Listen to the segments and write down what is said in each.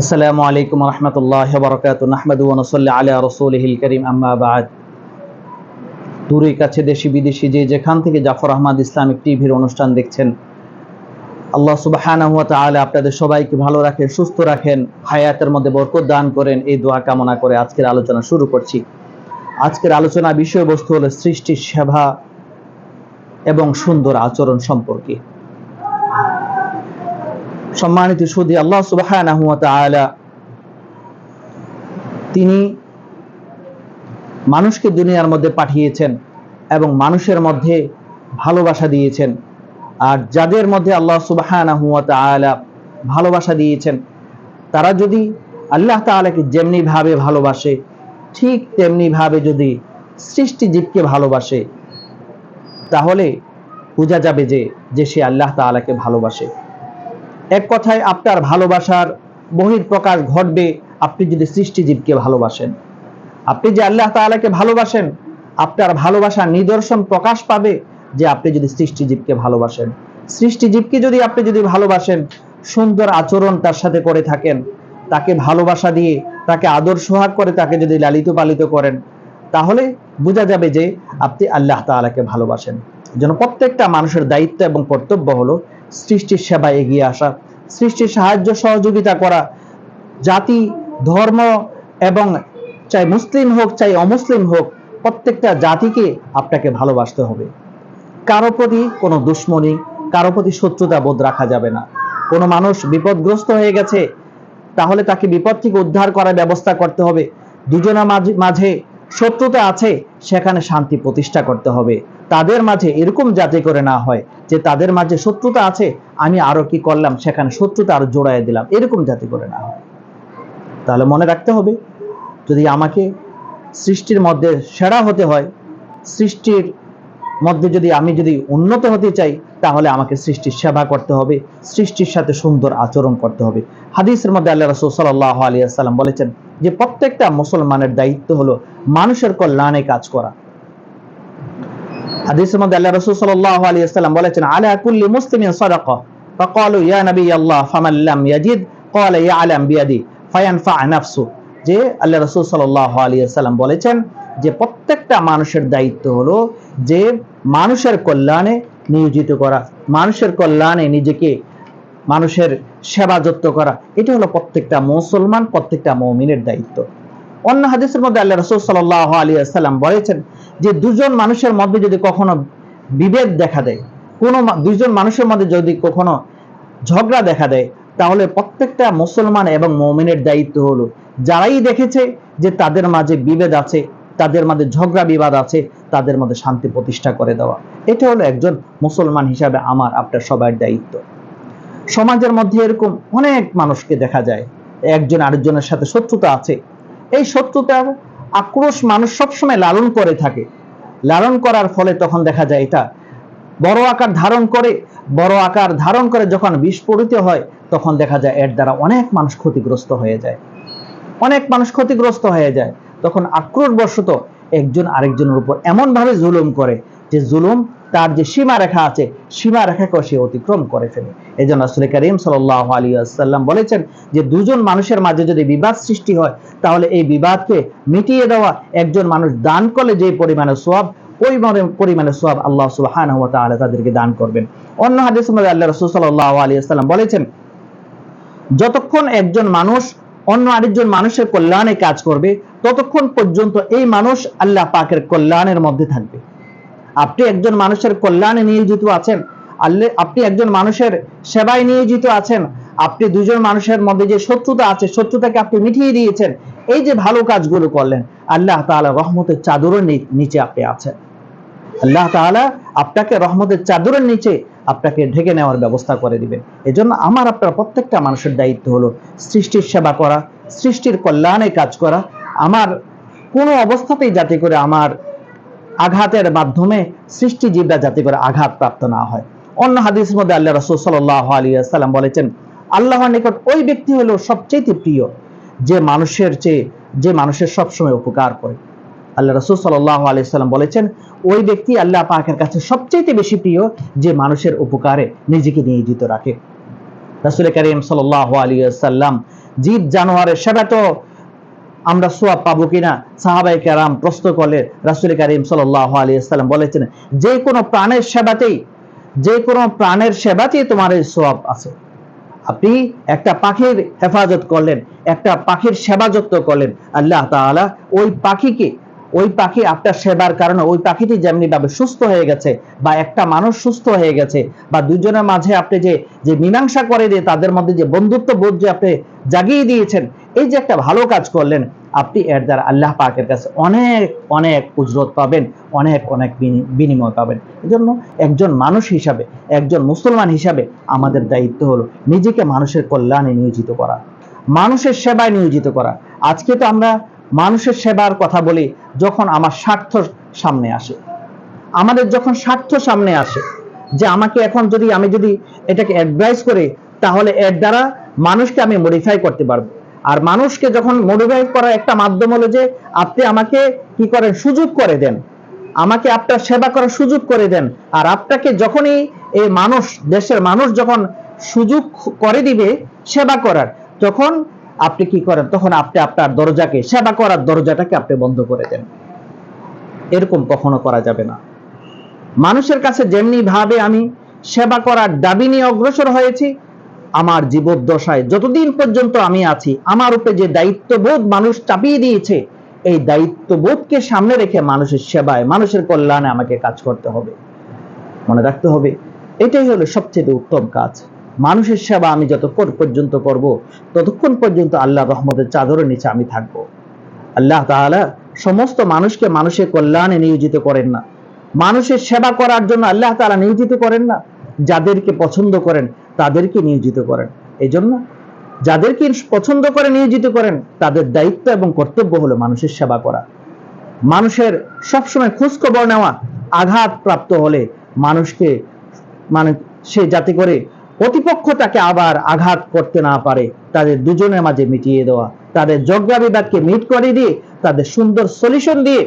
আসসালামু আলাইকুম রহমতুল্লাহ বরকাত। নাহমাদু ওনসল্লি আলা রসুলহিল করিম, আম্মা বাদ। দূরে কাছে দেশি বিদেশি যে যেখান থেকে জাফর আহমদ ইসলামিক টিভির অনুষ্ঠান দেখছেন, আল্লাহ তাআলা আপনাদের সবাইকে ভালো রাখেন সুস্থ রাখেন, হায়াতের মধ্যে বরকত দান করেন। এই দোয়া কামনা করে আজকের আলোচনা শুরু করছি। আজকের আলোচনা বিষয়বস্তু হলো সৃষ্টির সেবা এবং সুন্দর আচরণ সম্পর্কে। সম্মানিত সুদী আল্লাহ তাআলা, তিনি মানুষকে দুনিয়ার মধ্যে পাঠিয়েছেন এবং মানুষের মধ্যে ভালোবাসা দিয়েছেন। আর যাদের মধ্যে আল্লাহ তাআলা ভালোবাসা দিয়েছেন, তারা যদি আল্লাহ তাআলাকে যেমনি ভাবে ভালোবাসে, ঠিক তেমনি ভাবে যদি সৃষ্টি জীবকে ভালোবাসে, তাহলে বোঝা যাবে যে যে সে আল্লাহ তাআলাকে ভালোবাসে। এক কথায় আপনার ভালোবাসার বহির প্রকাশ ঘটবে আপনি যদি সৃষ্টিজীবকে ভালোবাসেন। আপনি যে আল্লাহ তাআলাকে ভালোবাসেন, আপনার ভালোবাসার নিদর্শন প্রকাশ পাবে যে আপনি যদি সৃষ্টিজীবকে ভালোবাসেন। সৃষ্টিজীবকে যদি আপনি যদি ভালোবাসেন, সুন্দর আচরণ তার সাথে করে থাকেন, তাকে ভালোবাসা দিয়ে তাকে আদর সোহাগ করে তাকে যদি লালিত পালিত করেন, তাহলে বোঝা যাবে যে আপনি আল্লাহ তাআলাকে ভালোবাসেন। যেন প্রত্যেকটা মানুষের দায়িত্ব এবং কর্তব্য হলো সৃষ্টির সেবায় এগিয়ে আসা। সৃষ্টির সাহায্য সহযোগিতা করা। জাতি, ধর্ম এবং চাই মুসলিম হোক, চাই অমুসলিম হোক, প্রত্যেকটা জাতিকে আপনাকে ভালোবাসতে হবে। কারও প্রতি কোনো দুশ্মনী, কারও প্রতি শত্রুতা বোধ রাখা যাবে না। কোনো মানুষ বিপদগ্রস্ত হয়ে গেছে, তাহলে তাকে বিপদ থেকে উদ্ধার করার ব্যবস্থা করতে হবে। দুজনের মাঝে মাঝে শত্রুতা আছে, সেখানে শান্তি প্রতিষ্ঠা করতে হবে। তাদের মাঝে এরকম যাতে করে না হয় যে তাদের মাঝে শত্রুতা আছে, আমি আরও কি করলাম, সেখানে শত্রুতা আরও জোড়ায় দিলাম, এরকম যাতে করে না হয়। তাহলে মনে রাখতে হবে, যদি আমাকে সৃষ্টির মধ্যে সেরা হতে হয়, সৃষ্টির মধ্যে যদি আমি যদি উন্নত হতে চাই, তাহলে আমাকে সৃষ্টির সেবা করতে হবে, সৃষ্টির সাথে সুন্দর আচরণ করতে হবে। হাদিসের মধ্যে আল্লাহ রসুল সাল্লাহ আলিয়াল্লাম বলেছেন যে, প্রত্যেকটা মুসলমানের দায়িত্ব হলো মানুষের কল্যাণে কাজ করা। হাদিসের মধ্যে আল্লাহ রসুল সাল্লাহ আলিয়াল্লাম বলেছেন আলা কুল্লি মুসলিমিন সাদাকা فقالوا يا نبي الله فمن لم يجد قال يعلم بيدي فينفع نفسه যে আল্লাহ রসুল সাল্লাহ আলিয়াল্লাম বলেছেন যে প্রত্যেকটা মানুষের দায়িত্ব হলো যে মানুষের কল্যাণে নিয়োজিত করা মানুষের কল্যাণে নিজেকে মানুষের সেবা যত্ন করা এটা হলো প্রত্যেকটা মুসলমান প্রত্যেকটা মৌমিনের দায়িত্ব অন্য হাদিসের মধ্যে আল্লাহ রসুল সাল্লাহ আলী আসসালাম বলেছেন যে দুজন মানুষের মধ্যে যদি কখনো বিভেদ দেখা দেয়, কোনো দুইজন মানুষের মধ্যে যদি কখনো ঝগড়া দেখা দেয়, তাহলে প্রত্যেকটা মুসলমান এবং মৌমিনের দায়িত্ব হলো, যারাই দেখেছে যে তাদের মাঝে বিভেদ আছে, তাদের মাঝে ঝগড়া বিবাদ আছে, তাদের মধ্যে শান্তি প্রতিষ্ঠা করে দেওয়া। এটা হলো একজন মুসলমান হিসাবে আমার, আপনার সবার দায়িত্ব। সমাজের মধ্যে এরকম অনেক মানুষকে দেখা যায়, একজন আরেকজনের সাথে শত্রুতা আছে। এই শত্রুতার আক্রোশ মানুষ সবসময় লালন করে থাকে। লালন করার ফলে তখন দেখা যায় এটা বড় আকার ধারণ করে, বড় আকার ধারণ করে যখন বিস্ফোরিত হয়, তখন দেখা যায় এর দ্বারা অনেক মানুষ ক্ষতিগ্রস্ত হয়ে যায়। অনেক মানুষ ক্ষতিগ্রস্ত হয়ে যায়। তখন আক্রোশবশত একজন আরেকজনের উপর এমন ভাবে জুলুম করে যে জুলুম তার যে সীমা রেখা আছে সীমা রেখাকে সে অতিক্রম করে ফেলে। এই জন্য আসলে করিম সাল্লাহ আলী আসাল্লাম বলেছেন যে, দুজন মানুষের মাঝে যদি বিবাদ সৃষ্টি হয়, তাহলে এই বিবাদকে মিটিয়ে দেওয়া, একজন মানুষ দান করলে যে পরিমাণে সোয়াব ওই পরিমাণে সোয়াব আল্লাহ সুবাহান তাদেরকে দান করবেন। অন্য হাদিস আল্লাহ রসুল সাল্লাহ আলী আসাল্লাম বলেছেন, যতক্ষণ একজন মানুষ অন্য আরেকজন মানুষের কল্যাণে কাজ করবে, ততক্ষণ পর্যন্ত এই মানুষ আল্লাহ পাকের কল্যাণের মধ্যে থাকবে। আপনি একজন মানুষের কল্যাণে নিয়োজিত আছেন আপনি একজন মানুষের সেবায় নিয়োজিত আছেন, আপনি দুজন মানুষের মধ্যে যে শত্রুতা আছে, শত্রুতাকে আপনি মিটিয়ে দিয়েছেন, এই যে ভালো কাজগুলো করলেন, আল্লাহ তাআলা রহমতের চাদরের নিচে আপনি আছেন। আল্লাহ তাআলা আপনাকে রহমতের চাদরের নিচে আপনাকে ঢেকে নেওয়ার ব্যবস্থা করে দিবেন। এজন্য আমার আপনার প্রত্যেকটা মানুষের দায়িত্ব হলো সৃষ্টির সেবা করা, সৃষ্টির কল্যাণে কাজ করা। আমার কোনো অবস্থাতেই যাতে করে আমার আঘাতের মাধ্যমে সৃষ্টিজীবরা যাতে করে আঘাত প্রাপ্ত না হয়। অন্য হাদিসের মধ্যে আল্লাহ রসুল সাল্লাহ আলী বলেছেন, আল্লাহর নিকট ওই ব্যক্তি হলো সবচেয়ে প্রিয়, যে মানুষের চেয়ে, যে মানুষের সবসময় উপকার করে। আল্লাহ রসুল সাল্লাহ আলি সাল্লাম বলেছেন, ওই ব্যক্তি আল্লাহ পাকের কাছে সবচেয়ে বেশি প্রিয়, যে মানুষের উপকারে নিজেকে নিয়োজিত রাখে। রাসুল করিম সাল্লাহ আলী সাল্লাম জীব জানোয়ারের সেবা তো আমরা সোয়াব পাবো কিনা? সাহাবাই কেরাম প্রশ্ন করলে রাসুল করিম সাল্লাহ আলিয়াল্লাম বলেছেন, যে কোনো প্রাণের সেবাতেই, যে কোনো প্রাণের সেবাতেই তোমার এই সোয়াব আছে। আপনি একটা পাখির হেফাজত করলেন, একটা পাখির সেবা যত্ন করলেন, আল্লাহ তাআলা ওই পাখিকে, ওই পাখি আপনার সেবার কারণে, ওই পাখিটি যেমনি ভাবে সুস্থ হয়ে গেছে, বা একটা মানুষ সুস্থ হয়ে গেছে, বা দুজনের মাঝে আপনি যে যে মীমাংসা করে দিয়ে তাদের মধ্যে যে বন্ধুত্ব বোধ যে আপনি জাগিয়ে দিয়েছেন, এই যে একটা ভালো কাজ করলেন আপনি এর দ্বারা আল্লাহ পাকের কাছে অনেক অনেক উজরত পাবেন, অনেক অনেক বিনিময় পাবেন। এজন্য একজন মানুষ হিসাবে, একজন মুসলমান হিসাবে আমাদের দায়িত্ব হলো নিজেকে মানুষের কল্যাণে নিয়োজিত করা, মানুষের সেবায় নিয়োজিত করা। আজকে তো আমরা মানুষের সেবার কথা বলি যখন আমার স্বার্থ সামনে আসে। আমাদের যখন স্বার্থ সামনে আসে যে আমাকে এখন যদি, আমি যদি এটাকে অ্যাডভাইস করি, তাহলে এর দ্বারা মানুষকে আমি মডিফাই করতে পারব। আর মানুষকে যখন মডিফাই করার একটা মাধ্যম হলো যে, আপনি আমাকে কি করেন? সুযোগ করে দেন। আমাকে আপনার সেবা করার সুযোগ করে দেন। আর আপনাকে যখনই এই মানুষ, দেশের মানুষ যখন সুযোগ করে দিবে, সেবা করার, তখন আপনি কি করেন? তখন আপনি আপনার দরজাকে, সেবা করার দরজাটাকে আপনি বন্ধ করে দেন। এরকম কখনো করা যাবে না। মানুষের কাছে যেমনি ভাবে আমি সেবা করার দাবি নিয়ে অগ্রসর হয়েছি আমার জীবদ্দশায়। যতদিন পর্যন্ত আমি আছি, আমার উপরে যে দায়িত্ববোধ মানুষ চাপিয়ে দিয়েছে, এই দায়িত্ববোধকে সামনে রেখে মানুষের সেবায়, মানুষের কল্যাণে আমাকে কাজ করতে হবে। মনে রাখতে হবে, এটাই হলো সবচেয়ে উত্তম কাজ। মানুষের সেবা আমি যতক্ষণ পর্যন্ত করব, ততক্ষণ পর্যন্ত আল্লাহ রহমতের চাদরের নিচে আমি থাকব। আল্লাহ তাআলা সমস্ত মানুষকে মানুষের কল্যাণে নিয়োজিত করেন না। মানুষের সেবা করার জন্য আল্লাহ তাআলা নিয়োজিত করেন না। যাদেরকে পছন্দ করেন তাদেরকে নিয়োজিত করেন। এই জন্য যাদেরকে পছন্দ করে নিয়োজিত করেন, তাদের দায়িত্ব এবং কর্তব্য হলো মানুষের সেবা করা। মানুষের সবসময় খোঁজ খবর নেওয়া, আঘাত প্রাপ্ত হলে মানুষকে মানে সে যাতে করে প্রতিপক্ষ তাকে আবার আঘাত করতে না পারে, তাদের দুজনের মাঝে মিটিয়ে দেওয়া, তাদের জগ্রা বিবাদকে মিট করে দিয়ে, তাদের সুন্দর সলিউশন দিয়ে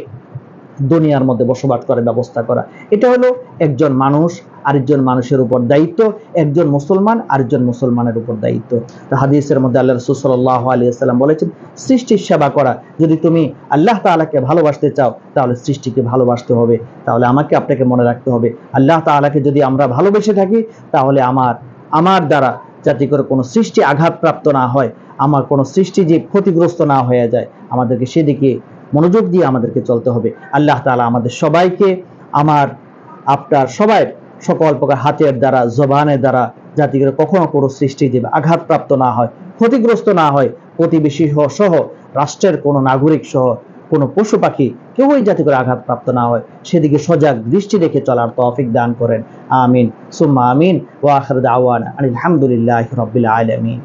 দুনিয়ার মধ্যে বসবাস করার ব্যবস্থা করা। এটা হলো একজন মানুষ, আরেকজন মানুষের উপর দায়িত্ব, একজন মুসলমান, আরেকজন মুসলমানের উপর দায়িত্ব। হাদিসের মধ্যে আল্লাহ রসুল সাল্লাহ আলিয়াল্লাম বলেছেন, সৃষ্টির সেবা করা। যদি তুমি আল্লাহ তাআলাকে ভালোবাসতে চাও, তাহলে সৃষ্টিকে ভালোবাসতে হবে। তাহলে আমাকে আপনাকে মনে রাখতে হবে। আল্লাহ তাআলাকে যদি আমরা ভালোবেসে থাকি, তাহলে আমার আমার দ্বারা যাতে করে কোনো সৃষ্টি আঘাতপ্রাপ্ত না হয়, আমার কোনো সৃষ্টি যে ক্ষতিগ্রস্ত না হয়ে যায়, আমাদেরকে সেদিকে মনোযোগ দিয়ে আমাদেরকে চলতে হবে। আল্লাহ তাআলা আমাদের সবাইকে আমার আপনার সবাই সকল প্রকার হাতের দ্বারা, জবানের দ্বারা যাতে করে কখনো কোনো সৃষ্টি যে আঘাতপ্রাপ্ত না হয়, ক্ষতিগ্রস্ত না হয়, প্রতিবেশী সহ রাষ্ট্রের কোনো নাগরিক সহ, কোনো পশু পাখি কেউই যাতে করে আঘাতপ্রাপ্ত না হয়, সেদিকে সজাগ দৃষ্টি রেখে চলার তৌফিক দান করেন। আমিন। সুম্মা আমিন। ওয়া আখির দাওয়ানা আলহামদুলিল্লাহি রাব্বিল আলামিন।